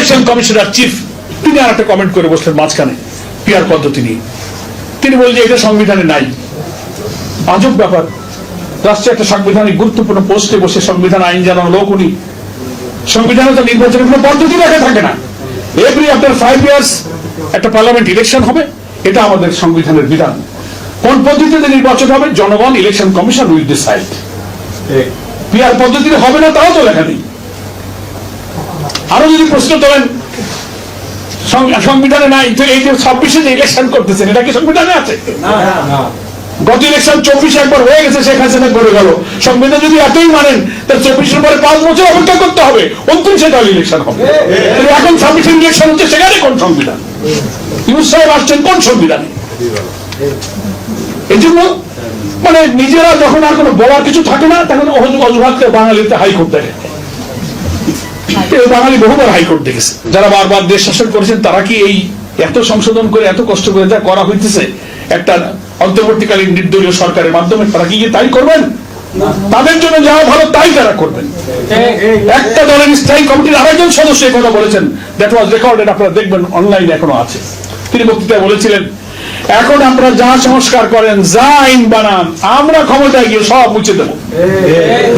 Election commissioner chief, তিনি আর একটা comment করে বসলেন মাঝখানে পিয়ার পদ্ধতি নিয়ে। তিনি বললেন যে এটা সংবিধানে নাই। আজব ব্যাপার। রাষ্ট্রের একটা সাংবিধানিক গুরুত্বপূর্ণ পোস্টে বসে সংবিধান আইন জানানো লোক উনি। সংবিধানে তো নির্বাচনের কোনো পদ্ধতি লেখা থাকে না। এভরি আফটার ফাইভ ইয়ার্স একটা পার্লামেন্ট ইলেকশন হবে, এটা আমাদের সংবিধানের বিধান। কোন পদ্ধতিতে নির্বাচন হবে? জনগণ election commission with will decide peer পদ্ধতিতে হবে না, তাও তো লেখা নেই। আরও যদি প্রশ্ন তোলেন সংবিধানে নাই তো এই যে ছাব্বিশে যে ইলেকশন করতেছেন এটা কি সংবিধানে আছে? গত ইলেকশন চব্বিশে একবার হয়ে গেছে শেখ হাসিনা করে গেল। সংবিধান যদি এতই মানেন তাহলে চব্বিশের পরে পাঁচ বছর অপেক্ষা করতে হবে উনত্রিশে দল ইলেকশন হবে। এখন ছাব্বিশে ইলেকশন হচ্ছে সেখানে কোন সংবিধান? ইউজ সাহেব আসছেন কোন সংবিধানে? এই জন্য মানে নিজেরা যখন আর কোনো বলার কিছু থাকে না তখন অজু- অজুহাতকে বাঙালিতে হাইকোর্ট দেখে। বাঙালি বহুবার হাইকোর্ট দেখেছে। যারা বারবার দেশ শাসন করেছেন তারা কি এই এত সংশোধন করে এত কষ্ট করে যা করা হইতেছে একটা অন্তর্বর্তীকালীন নির্দলীয় সরকারের মাধ্যমে তারা কি তাই করবেন? তাদের জন্য যা ভালো তাই তারা করবেন। একটা দলের স্থায়ী কমিটির আরেকজন সদস্য এই কথা বলেছেন। দ্যাট ওয়াজ রেকর্ডেড আপনারা দেখবেন অনলাইনে এখনও আছে। তিনি বক্তৃতায় বলেছিলেন এখন আপনারা যা সংস্কার করেন যা আইন বানান আমরা ক্ষমতায় গিয়ে সব মুছে দেবো।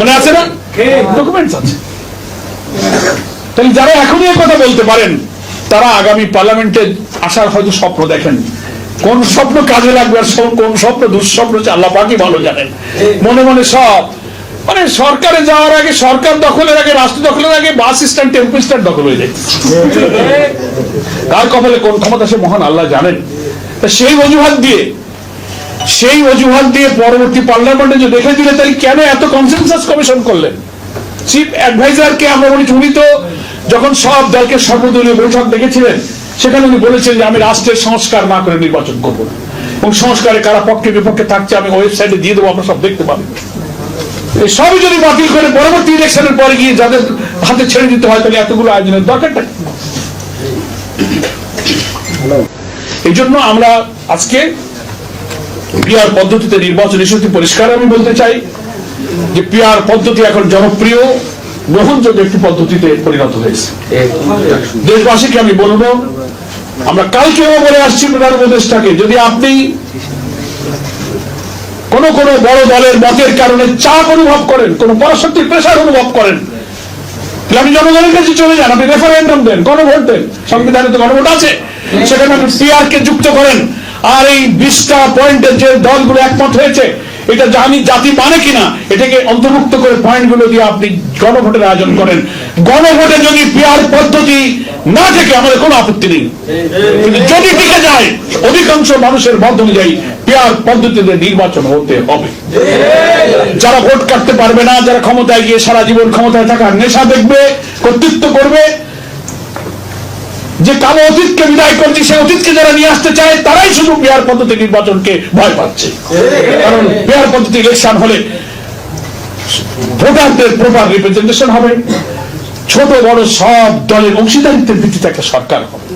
মনে আছে না? ডকুমেন্টস আছে। তাহলে যারা এখনই কথা বলতে পারেন, তারা আগামী পার্লামেন্টে আসার হয়তো স্বপ্ন দেখেন। কোন স্বপ্ন কাজে লাগবে আর কোন স্বপ্ন দুঃস্বপ্ন হচ্ছে আল্লাহ পাকি ভালো জানেন। মনে মনে সব মানে সরকারে যাওয়ার আগে, সরকার দখলের আগে, রাষ্ট্র দখলের আগে, বাস স্ট্যান্ড, টেম্পো স্ট্যান্ড দখল হয়ে যায়। কার কপালে কোন ক্ষমতা সে মহান আল্লাহ জানেন। তা সেই অজুহাত দিয়ে সেই অজুহাত দিয়ে পরবর্তী পার্লামেন্টে যে দেখে দিলে তাহলে কেন এত কনসেনসাস কমিশন করলেন? চিফ অ্যাডভাইজারকে আমরা বলি উনি তো যখন সব দলকে সর্বদলীয় বৈঠক দেখেছিলেন, সেখানে উনি বলেছেন যে আমি রাষ্ট্রের সংস্কার না করে নির্বাচন করব এবং সংস্কারে কারা পক্ষে বিপক্ষে থাকছে, আমি ওয়েবসাইটে দিয়ে দেবো আপনারা সব দেখতে এই সবই যদি বাতিল করে পরবর্তী ইলেকশনের পরে গিয়ে যাদের হাতে ছেড়ে দিতে হয়, তাহলে এতগুলো আয়োজনের দরকারটা এই জন্য আমরা আজকে পিয়ার পদ্ধতিতে নির্বাচন ইস্যুটি পরিষ্কার আমি বলতে চাই। যে পিয়ার পদ্ধতি এখন জনপ্রিয়, গ্রহণযোগ্য একটি পদ্ধতিতে পরিণত হয়েছে। দেশবাসীকে আমি বলব, আমরা কালকেও বলে আসছি প্রধান উপদেষ্টাকে, যদি আপনি কোন কোন বড় দলের মতের কারণে চাপ অনুভব করেন, কোন পরাশক্তির প্রেশার অনুভব করেন আপনি জনগণের কাছে চলে যান, আপনি রেফারেন্ডাম দেন, গণভোট দেন সংবিধানে তো গণভোট আছে, সেখানে আপনি পিআর কে যুক্ত করেন। আর এই বিশটা পয়েন্টের যে দলগুলো একমত হয়েছে এটা জানি জাতি মানে কিনা, এটাকে অন্তর্ভুক্ত করে পয়েন্টগুলো দিয়ে আপনি গণভোটের আয়োজন করেন। গণভোটে যদি পিআর পদ্ধতি না থেকে আমাদের কোনো আপত্তি নেই। কিন্তু যদি টিকে যায়, অধিকাংশ মানুষের মত অনুযায়ী পিআর পদ্ধতিতে নির্বাচন হতে হবে। যারা ভোট কাটতে পারবে না, যারা ক্ষমতায় গিয়ে সারা জীবন ক্ষমতায় থাকার নেশা দেখবে, কর্তৃত্ব করবে যে কালো অতীতকে বিদায় করছে, সেই অতীতকে যারা নিয়ে আসতে চায়, তারাই শুধু বিহার পদ্ধতি নির্বাচনকে ভয় পাচ্ছে। কারণ বিহার পদ্ধতি ইলেকশন হলে ভোটারদের প্রপার রিপ্রেজেন্টেশন হবে। ছোট, বড় সব দলের অংশীদারিত্বের ভিত্তিতে একটা সরকার হবে।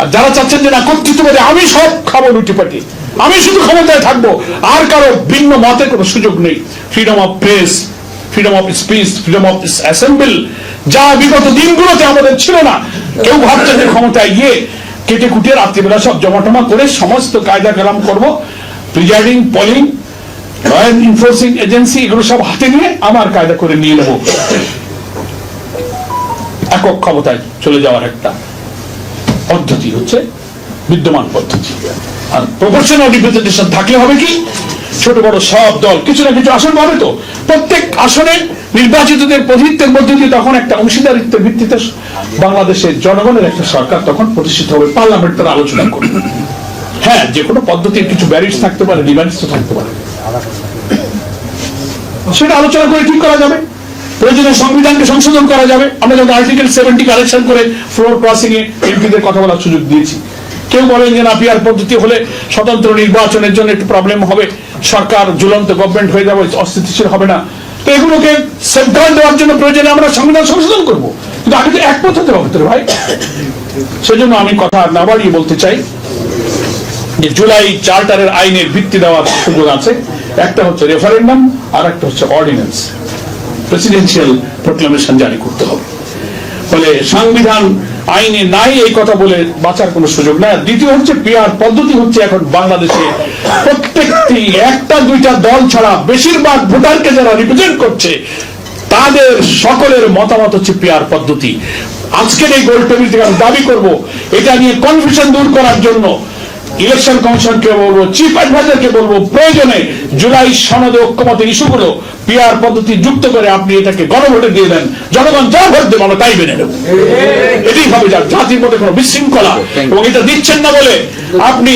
আর যারা চাচ্ছেন যে না কর্তৃত্ববাদী আমি সব খাব রুটি পাটি আমি শুধু ক্ষমতায় থাকব, আর কারও ভিন্ন মতের কোনো সুযোগ নেই। Freedom of press freedom of speech freedom of assemble যা বিগত দিনগুলোতে আমাদের ছিল না। কেউ ভাবছে যে ক্ষমতায় গিয়ে কেটে কুটে রাত্রিবেলা সব জমাটমা করে সমস্ত কায়দা কালাম করব। প্রিজাইডিং পলিং এজেন্সি এগুলো সব হাতে নিয়ে আমার কায়দা করে নিয়ে নেব। একক ক্ষমতায় চলে যাওয়ার একটা পদ্ধতি হচ্ছে বিদ্যমান পদ্ধতি। আর প্রপোর্শনাল রিপ্রেজেন্টেশন থাকলে হবে কি? ছোট বড় সব দল, কিছু না কিছু আসন পাবে তো। প্রত্যেক আসনে নির্বাচিতদের প্রতিনিধিত্বের মধ্যে দিয়ে তখন একটা অংশীদারিত্বের ভিত্তিতে বাংলাদেশের জনগণের একটা সরকার তখন প্রতিষ্ঠিত হবে। পার্লামেন্ট তার আলোচনা করবে। হ্যাঁ যে কোনো পদ্ধতির কিছু ব্যারিজ থাকতে পারে তো থাকতে পারে। সেটা আলোচনা করে ঠিক করা যাবে? প্রয়োজনে সংবিধানকে সংশোধন করা যাবে। আমরা যখন আর্টিকেল সেভেন্টি কালেকশন করে ফ্লোর ক্রসিং এ এমপিদের কথা বলার সুযোগ দিয়েছি। কেউ বলেন যে না পিয়ার পদ্ধতি হলে স্বতন্ত্র নির্বাচনের জন্য একটু প্রবলেম হবে। সরকার ঝুলন্ত গভর্নমেন্ট হয়ে যাবে, অস্থিতিশীল হবে না। তো এগুলোকে সেফগার্ড দেওয়ার জন্য প্রয়োজনে আমরা সংবিধান সংশোধন করব। কিন্তু আগে তো একমত হতে হবে তো ভাই। সেজন্য আমি কথা না বাড়িয়ে বলতে চাই যে জুলাই চার্টারের আইনের ভিত্তি দেওয়ার সুযোগ আছে। একটা হচ্ছে রেফারেন্ডাম আর একটা হচ্ছে অর্ডিন্যান্স প্রেসিডেন্সিয়াল প্রোক্লামেশন জারি করতে হবে। ফলে সংবিধান আইনে নাই এই কথা বলে বাঁচার কোনো সুযোগ নাই। দ্বিতীয় হচ্ছে পিয়ার পদ্ধতি হচ্ছে এখন বাংলাদেশে প্রত্যেকটি একটা দুইটা দল ছাড়া বেশিরভাগ ভোটারকে যারা রিপ্রেজেন্ট করছে, তাদের সকলের মতামত হচ্ছে পিয়ার পদ্ধতি। আজকের এই গোল টেবিল থেকে আমি দাবি করব, এটা নিয়ে কনফিউশন দূর করার জন্য ইলেকশন কমিশনকে বলব চিফ অ্যাডভাইজারকে বলব, প্রয়োজনে জুলাই সনদে ঐক্যমতের ইস্যুগুলো পিআর পদ্ধতি যুক্ত করে আপনি এটাকে গণভোটে দিয়ে দেন। জনগণ যা ভোট দেবে আমরা তাই মেনে নেব। এটাই হবে যার জাতির মধ্যে কোনো বিশৃঙ্খলা এবং এটা দিচ্ছেন না বলে আপনি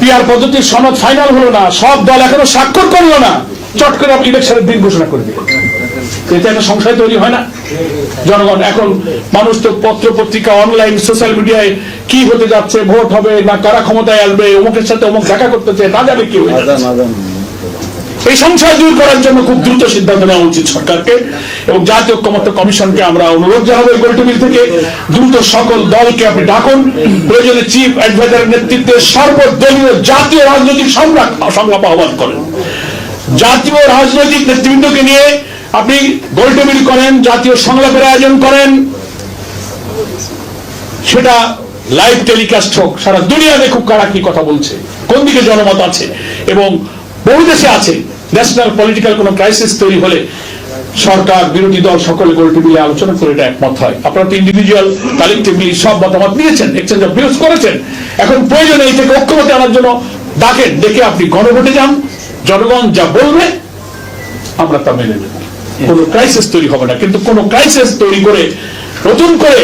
পিআর পদ্ধতির সনদ ফাইনাল হলো না, সব দল এখনও স্বাক্ষর করল না। চট করে আপনি ইলেকশনের দিন ঘোষণা করে দিলেন এতে একটা সংশয় তৈরি হয় না? জনগণ এখন মানুষ তো পত্র পত্রিকা অনলাইন সোশ্যাল মিডিয়ায় কি হতে যাচ্ছে ভোট হবে না কারা ক্ষমতায় আসবে অমুকের সাথে অমুক দেখা করতেছে না জানে কি হয়ে এই সংশয় দূর করার জন্য খুব দ্রুত সিদ্ধান্ত নেওয়া উচিত সরকারকে এবং জাতীয় ঐক্যমত্য কমিশনকে আমরা অনুরোধ জানাব এই গোলটেবিল থেকে। দ্রুত সকল দলকে আপনি ডাকুন। প্রয়োজনে চিফ অ্যাডভাইজারের নেতৃত্বে সর্বদলীয় জাতীয় রাজনৈতিক সংলাপ আহ্বান করেন। জাতীয় রাজনৈতিক নেতৃবৃন্দকে নিয়ে আপনি গোলটেবিল করেন, জাতীয় সংলাপের আয়োজন করেন, সেটা লাইভ টেলিকাস্ট হোক, সারা দুনিয়া দেখুক কারা কি কথা বলছে। কোন দিকে জনমত আছে? এবং বহু দেশে আছে ন্যাশনাল পলিটিক্যাল কোনো ক্রাইসিস তৈরি হলে সরকার, বিরোধী দল সকলে গোল টেবিলে আলোচনা করে এটা একমত হয়। আপনারা তো ইন্ডিভিজুয়াল কালেকটিভলি সব মতামত নিয়েছেন এক্সচেঞ্জ অফ ভিউজ করেছেন। এখন প্রয়োজনে এই থেকে ঐক্যমতে আনার জন্য ডাকেন, ডেকে আপনি গণভোটে যান, জনগণ যা বলবে, আমরা তা মেনে নেব। কোনো ক্রাইসিস তৈরি হবে না। কিন্তু কোনো ক্রাইসিস তৈরি করে, নতুন করে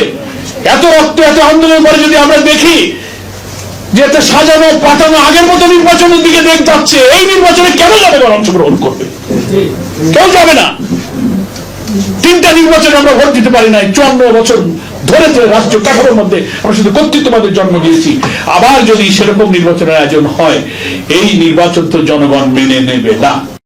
এত রক্ত, এত আন্দোলন পরে যদি আমরা দেখি যে এতে সাজানো, পাঠানো, আগের মতো নির্বাচনের দিকে দেখ যাচ্ছে, এই নির্বাচনে কেন জনগণ অংশগ্রহণ করবে? কেউ যাবে না? তিনটা নির্বাচনে আমরা ভোট দিতে পারি নাই, চুয়ান্ন বছর ধরে ধরে রাষ্ট্রীয় কাঠামোর মধ্যে আমরা শুধু কর্তৃত্ববাদের জন্ম দিয়েছি। আবার যদি সেরকম নির্বাচনের আয়োজন হয়, এই নির্বাচন তো জনগণ মেনে নেবে না।